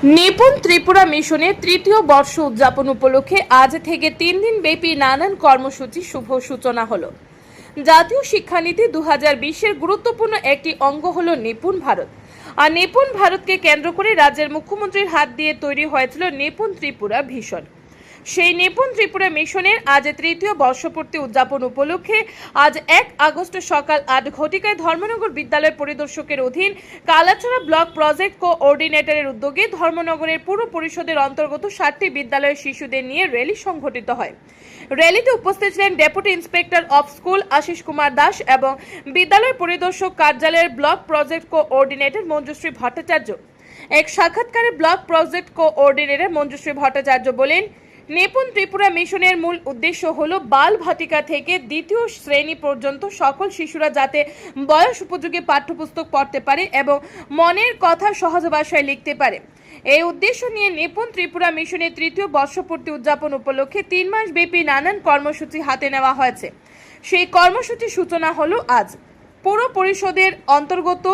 নিপুণ ত্রিপুরা মিশনের তৃতীয় বর্ষ উদযাপন উপলক্ষে আজ থেকে তিন দিন ব্যাপী নানান কর্মসূচি শুভ সূচনা হলো। জাতীয় শিক্ষানীতি দু হাজার বিশের গুরুত্বপূর্ণ একটি অঙ্গ হল নিপুণ ভারত। আর নিপুণ ভারতকে কেন্দ্র করে রাজ্যের মুখ্যমন্ত্রীর হাত দিয়ে তৈরি হয়েছিল নিপুণ ত্রিপুরা ভীষণ। সেই নিপুণ ত্রিপুরা মিশনের আজ তৃতীয় বর্ষপূর্তি উদযাপন উপলক্ষে আজ এক আগস্ট সকাল আট ঘটিকায় ধর্মনগর বিদ্যালয় পরিদর্শকের অধীন কালাছড়া ব্লক প্রজেক্ট কোঅর্ডিনেটরের উদ্যোগে ধর্মনগরের পুর পরিষদের অন্তর্গত ষাটটি বিদ্যালয়ের শিশুদের নিয়ে র্যালি সংঘটিত হয়। র্যালিতে উপস্থিত ছিলেন deputy inspector of school Ashis Kumar Das এবং বিদ্যালয় পরিদর্শক কার্যালয়ের block project coordinator Manjushree Bhattacharya. এক সাক্ষাৎকারে block project coordinator Manjushree Bhattacharya বলেন নিপুণ ত্রিপুরা মিশনের মূল উদ্দেশ্য হল বাল ভাটিকা থেকে দ্বিতীয় শ্রেণি পর্যন্ত সকল শিশুরা যাতে বয়স উপযোগী পাঠ্যপুস্তক পড়তে পারে এবং মনের কথা সহজ ভাষায় লিখতে পারে। এই উদ্দেশ্য নিয়ে নিপুণ ত্রিপুরা মিশনের তৃতীয় বর্ষপূর্তি উদযাপন উপলক্ষে তিন মাস ব্যাপী নানান কর্মসূচি হাতে নেওয়া হয়েছে। সেই কর্মসূচির সূচনা হলো আজ। পৌর পরিষদের অন্তর্গত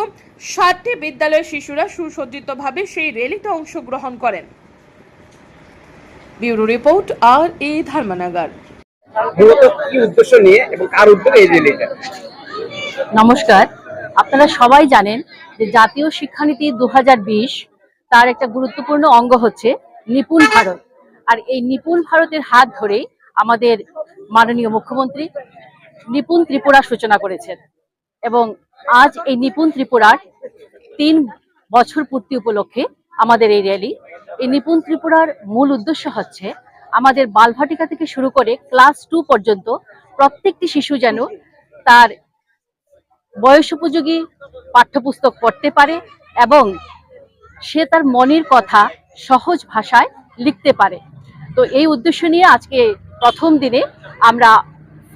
ষাটটি বিদ্যালয়ের শিশুরা সুসজ্জিতভাবে সেই র্যালিতে অংশগ্রহণ করেন। ব্যুরো রিপোর্ট আর এ ধর্মনগর। মূলত কি উদ্দেশ্য নিয়ে এবং কার উদ্যোগে এই র্যালিটা নমস্কার। আপনারা সবাই জানেন যে জাতীয় শিক্ষানীতি দুহাজার বিশ তার একটা গুরুত্বপূর্ণ অঙ্গ হচ্ছে নিপুণ ভারত। আর এই নিপুণ ভারতের হাত ধরেই আমাদের মাননীয় মুখ্যমন্ত্রী নিপুণ ত্রিপুরা সূচনা করেছেন। এবং আজ এই নিপুণ ত্রিপুরার তিন বছর পূর্তি উপলক্ষে আমাদের এই র্যালি এই নিপুণ ত্রিপুরার মূল উদ্দেশ্য হচ্ছে আমাদের বালভাটিকা থেকে শুরু করে ক্লাস টু পর্যন্ত প্রত্যেকটি শিশু যেন তার বয়স উপযোগী পাঠ্যপুস্তক পড়তে পারে এবং সে তার মনের কথা সহজ ভাষায় লিখতে পারে। তো এই উদ্দেশ্য নিয়ে আজকে প্রথম দিনে আমরা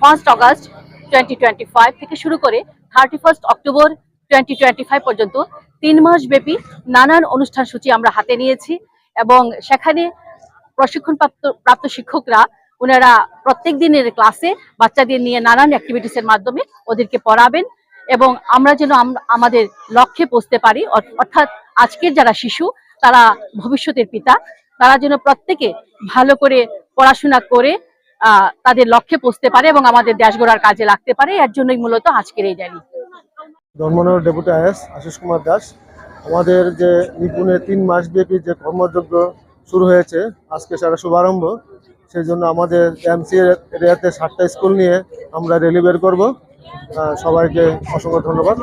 first August twenty twenty five থেকে শুরু করে thirty first October twenty twenty five পর্যন্ত তিন মাস ব্যাপী নানান অনুষ্ঠান সূচি আমরা হাতে নিয়েছি। এবং সেখানে প্রশিক্ষণপ্রাপ্ত, প্রাপ্ত শিক্ষকরা, ওনারা প্রত্যেক দিনের ক্লাসে বাচ্চাদের নিয়ে নানান অ্যাক্টিভিটিসের মাধ্যমে ওদেরকে পড়াবেন এবং আমরা যেন আম- আমাদের লক্ষ্যে পৌঁছতে পারি। অর্থাৎ আজকের যারা শিশু, তারা ভবিষ্যতের পিতা, তারা যেন প্রত্যেকে ভালো করে পড়াশোনা করে তাদের লক্ষ্যে পৌঁছতে পারে এবং আমাদের দেশ গড়ার কাজে লাগতে পারে। এর জন্যই মূলত আজকের এই rally. Dharmanagar deputy IS Ashis Kumar Das. আমাদের যে নিপুণের তিন মাস ব্যাপী যে কর্মযজ্ঞ শুরু হয়েছে, আজকে সেটা শুভারম্ভ। সেই জন্য আমাদের এমসি এরিয়াতে সাতটা স্কুল নিয়ে আমরা রেলি বের করব সবাইকে অসংখ্য ধন্যবাদ।